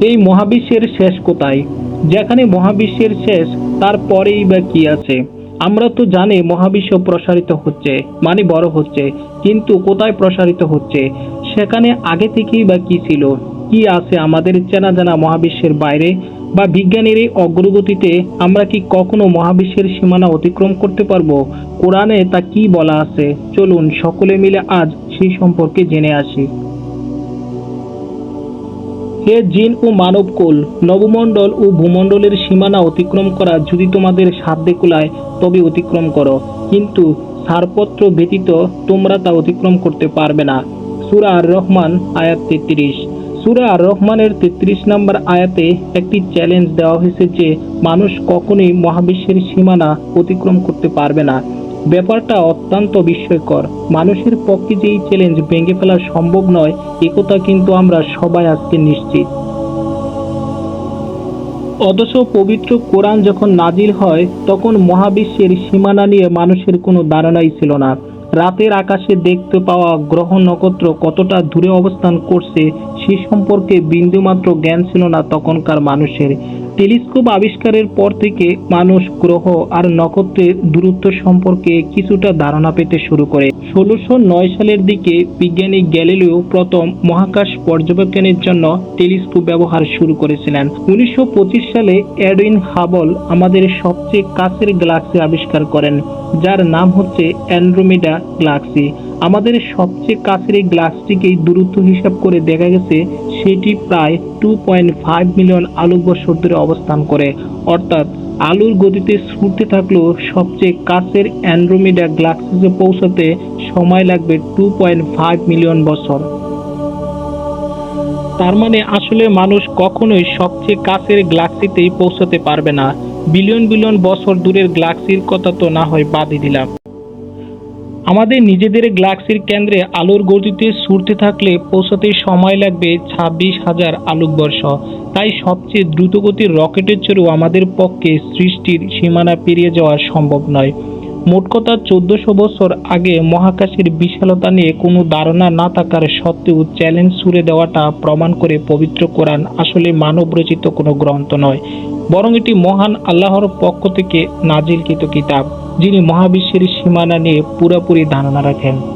এই মহাবিশ্বের শেষ কোথায়? যেখানে মহাবিশ্বের শেষ তারপরেই বা কি আছে? আমরা তো জানি মহাবিশ্ব প্রসারিত হচ্ছে মানে বড় হচ্ছে, কিন্তু কোথায় প্রসারিত হচ্ছে? সেখানে আগে থেকেই বা কি ছিল? কি আছে আমাদের চেনা জানা মহাবিশ্বের বাইরে? বা বিজ্ঞানের এই অগ্রগতিতে আমরা কি কখনো মহাবিশ্বের সীমানা অতিক্রম করতে পারব? কোরআনে তা কি বলা আছে? চলুন সকলে মিলে আজ সেই সম্পর্কে জেনে আসি। হে জিন ও মানবকুল নবমণ্ডল ও ভূমণ্ডলের সীমানা অতিক্রম করা যদি তোমাদের সাধ্যে কুলায়, তবে অতিক্রম করো। কিন্তু ছাড়পত্র ব্যতীত তোমরা তা অতিক্রম করতে পারবে না। সুরা আর রহমান আয়াত তেত্রিশ। সুরা আর রহমানের তেত্রিশ নম্বর আয়াতে একটি চ্যালেঞ্জ দেওয়া হয়েছে যে, মানুষ কখনোই মহাবিশ্বের সীমানা অতিক্রম করতে পারবে না। ব্যাপারটা অত্যন্ত বিস্ময়কর। মানুষের পক্ষে যে এই চ্যালেঞ্জ ভেঙে ফেলা সম্ভব নয় একথা কিন্তু আমরা সবাই আজকে নিশ্চিত। অথচ পবিত্র কোরআন যখন নাজিল হয়, তখন মহাবিশ্বের সীমানা নিয়ে মানুষের কোনো ধারণাই ছিল না। রাতের আকাশে দেখতে পাওয়া গ্রহ নক্ষত্র কতটা দূরে অবস্থান করছে সে সম্পর্কে বিন্দুমাত্র জ্ঞান ছিল না তখনকার মানুষের। টেলিস্কোপ আবিষ্কারের পর থেকে মানুষ গ্রহ আর নক্ষত্রের দূরত্ব সম্পর্কে কিছুটা ধারণা পেতে শুরু করে। ষোলোশো নয় সালের দিকে বিজ্ঞানী গ্যালিলিও প্রথম মহাকাশ পর্যবেক্ষণের জন্য টেলিস্কোপ ব্যবহার শুরু করেছিলেন। উনিশশো পঁচিশ সালে এডউইন হাবল আমাদের সবচেয়ে কাছের গ্যালাক্সি আবিষ্কার করেন, যার নাম হচ্ছে অ্যান্ড্রোমিডা গ্যালাক্সি। আমাদের সবচেয়ে কাছের এই গ্লাসটিকে দূরত্ব হিসাব করে দেখা গেছে, সেটি প্রায় টু পয়েন্ট ফাইভ মিলিয়ন আলোকবর্ষ দূরে অবস্থান করে। অর্থাৎ আলোর গতিতে ছুটতে থাকলেও সবচেয়ে কাছের অ্যান্ড্রোমিডা গ্লাক্সিসে পৌঁছাতে সময় লাগবে টু পয়েন্ট ফাইভ মিলিয়ন বছর। তার মানে আসলে মানুষ কখনোই সবচেয়ে কাছের গ্লাক্সিতেই পৌঁছাতে পারবে না। বিলিয়ন বিলিয়ন বছর দূরের গ্লাক্সির কথা তো না হয় বাদই দিলাম। আমাদের নিজেদের গ্লাক্সির কেন্দ্রে আলোর গতিতে ছুটতে থাকলে পৌঁছাতে সময় লাগবে ছাব্বিশ হাজার আলোকবর্ষ। তাই সবচেয়ে দ্রুতগতির রকেটের চেয়েও আমাদের পক্ষে সৃষ্টির সীমানা পেরিয়ে যাওয়া সম্ভব নয়। মোট কথা চোদ্দশো বছর আগে মহাকাশের বিশালতা নিয়ে কোনো ধারণা না থাকার সত্ত্বেও চ্যালেঞ্জ ছুড়ে দেওয়াটা প্রমাণ করে পবিত্র কোরআন আসলে মানব রচিত কোনো গ্রন্থ নয়, বরং এটি মহান আল্লাহর পক্ষ থেকে নাজিলকৃত কিতাব। যিনি মহাবিশ্বের সীমানা নিয়ে পুরোপুরি ধারণা রাখেন।